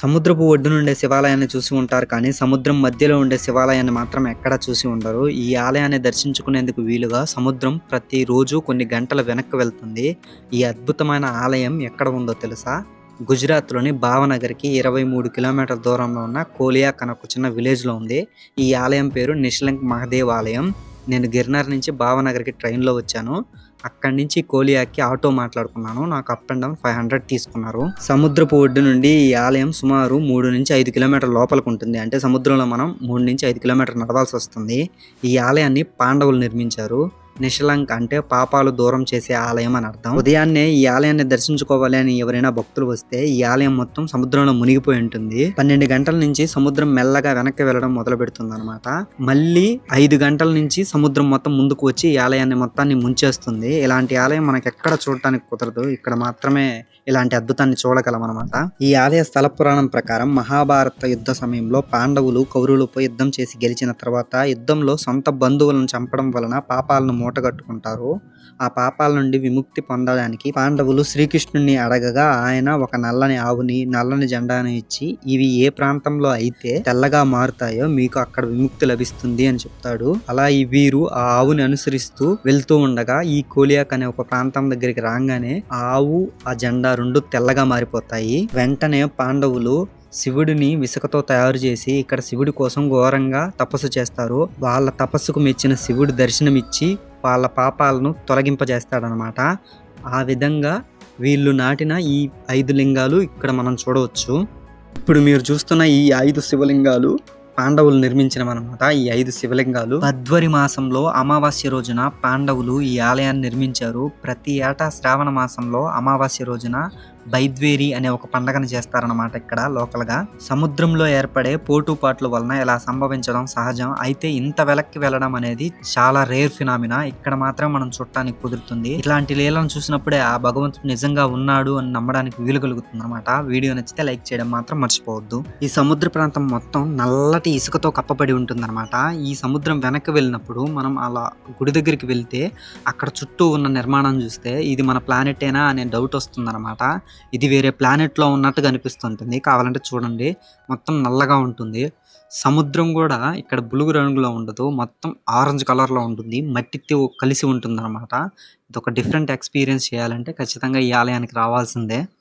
సముద్రపు ఒడ్డున ఉండే శివాలయాన్ని చూసి ఉంటారు కానీ సముద్రం మధ్యలో ఉండే శివాలయాన్ని మాత్రం ఎక్కడా చూసి ఉండరు. ఈ ఆలయాన్ని దర్శించుకునేందుకు వీలుగా సముద్రం ప్రతిరోజు కొన్ని గంటల వెనక్కి వెళ్తుంది. ఈ అద్భుతమైన ఆలయం ఎక్కడ ఉందో తెలుసా? గుజరాత్లోని భావనగర్కి ఇరవై మూడు కిలోమీటర్ల దూరంలో ఉన్న కోలియాక్ అనే ఒక చిన్న విలేజ్లో ఉంది. ఈ ఆలయం పేరు నిష్లంక్ మహదేవ్ ఆలయం నేను గిర్నర్ నుంచి భావనగర్కి ట్రైన్లో వచ్చాను. అక్కడి నుంచి కోలియాకి ఆటో మాట్లాడుకున్నాను. నాకు up and down five hundred తీసుకున్నారు. సముద్రపు ఒడ్డు నుండి ఈ ఆలయం సుమారు మూడు నుంచి ఐదు కిలోమీటర్ లోపలికి ఉంటుంది. అంటే సముద్రంలో మనం మూడు నుంచి ఐదు కిలోమీటర్ నడవాల్సి వస్తుంది. ఈ ఆలయాన్ని పాండవులు నిర్మించారు. నిశలంక అంటే పాపాలు దూరం చేసే ఆలయం అని అర్థం. ఉదయాన్నే ఈ ఆలయాన్ని దర్శించుకోవాలి అని ఎవరైనా భక్తులు వస్తే ఈ ఆలయం మొత్తం సముద్రంలో మునిగిపోయి ఉంటుంది. పన్నెండు గంటల నుంచి సముద్రం మెల్లగా వెనక్కి వెళ్ళడం మొదలు పెడుతుంది అనమాట మళ్ళీ ఐదు గంటల నుంచి సముద్రం మొత్తం ముందుకు వచ్చి ఈ ఆలయాన్ని మొత్తాన్ని ముంచేస్తుంది. ఇలాంటి ఆలయం మనకి ఎక్కడ చూడటానికి కుదరదు. ఇక్కడ మాత్రమే ఇలాంటి అద్భుతాన్ని చూడగలం అనమాట ఈ ఆలయ స్థల పురాణం ప్రకారం మహాభారత యుద్ధ సమయంలో పాండవులు కౌరవులపై యుద్ధం చేసి గెలిచిన తర్వాత యుద్ధంలో సొంత బంధువులను చంపడం వలన పాపాలను మూట కట్టుకుంటారు ఆ పాపాల నుండి విముక్తి పొందడానికి పాండవులు శ్రీకృష్ణుని అడగగా ఆయన ఒక నల్లని ఆవుని నల్లని జెండాను ఇచ్చి ఇవి ఏ ప్రాంతంలో అయితే తెల్లగా మారుతాయో మీకు అక్కడ విముక్తి లభిస్తుంది అని చెప్తాడు. అలా ఈ వీరు ఆ ఆవుని అనుసరిస్తూ వెళ్తూ ఉండగా ఈ కోలియాక్ అనే ఒక ప్రాంతం దగ్గరికి రాగానే ఆ ఆవు ఆ జెండా రెండు తెల్లగా మారిపోతాయి. వెంటనే పాండవులు శివుడిని విసుకతో తయారు చేసి ఇక్కడ శివుడి కోసం ఘోరంగా తపస్సు చేస్తారు. వాళ్ళ తపస్సుకు మెచ్చిన శివుడు దర్శనమిచ్చి వాళ్ళ పాపాలను తొలగింపజేస్తాడనమాట. ఆ విధంగా వీళ్ళు నాటిన ఈ ఐదు లింగాలు ఇక్కడ మనం చూడవచ్చు. ఇప్పుడు మీరు చూస్తున్న ఈ ఐదు శివలింగాలు పాండవులు నిర్మించినవన్నమాట. ఈ ఐదు శివలింగాలు పద్వరి మాసంలో అమావాస్య రోజున పాండవులు ఈ ఆలయాన్ని నిర్మించారు. ప్రతి ఏటా శ్రావణ మాసంలో అమావాస్య రోజున బైద్వేరి అనే ఒక పండగను చేస్తారన్నమాట ఇక్కడ లోకల్గా. సముద్రంలో ఏర్పడే పోటుపాట్ల వలన ఇలా సంభవించడం సహజం? అయితే ఇంత వెలక్కి వెళ్ళడం అనేది చాలా రేర్ ఫినామినా. ఇక్కడ మాత్రం మనం చూడటానికి కుదురుతుంది. ఇలాంటి లీలను చూసినప్పుడే ఆ భగవంతుడు నిజంగా ఉన్నాడు అని నమ్మడానికి వీలు కలుగుతుంది అనమాట వీడియో నచ్చితే లైక్ చేయడం మాత్రం మర్చిపోవద్దు. ఈ సముద్ర ప్రాంతం మొత్తం నల్లటి ఇసుకతో కప్పబడి ఉంటుందన్నమాట. ఈ సముద్రం వెనక్కి వెళ్ళినప్పుడు మనం అలా గుడి దగ్గరికి వెళ్తే అక్కడ చుట్టూ ఉన్న నిర్మాణం చూస్తే ఇది మన ప్లానెటేనా అనే డౌట్ వస్తుందన్నమాట. ఇది వేరే ప్లానెట్లో ఉన్నట్టుగా అనిపిస్తుంటుంది కావాలంటే చూడండి. మొత్తం నల్లగా ఉంటుంది. సముద్రం కూడా ఇక్కడ బులుగు రంగులో ఉండదు. మొత్తం ఆరెంజ్ కలర్లో ఉంటుంది. మట్టితో కలిసి ఉంటుంది అనమాట ఇది ఒక డిఫరెంట్ ఎక్స్పీరియన్స్ చేయాలంటే ఖచ్చితంగా ఈ ఆలయానికి రావాల్సిందే.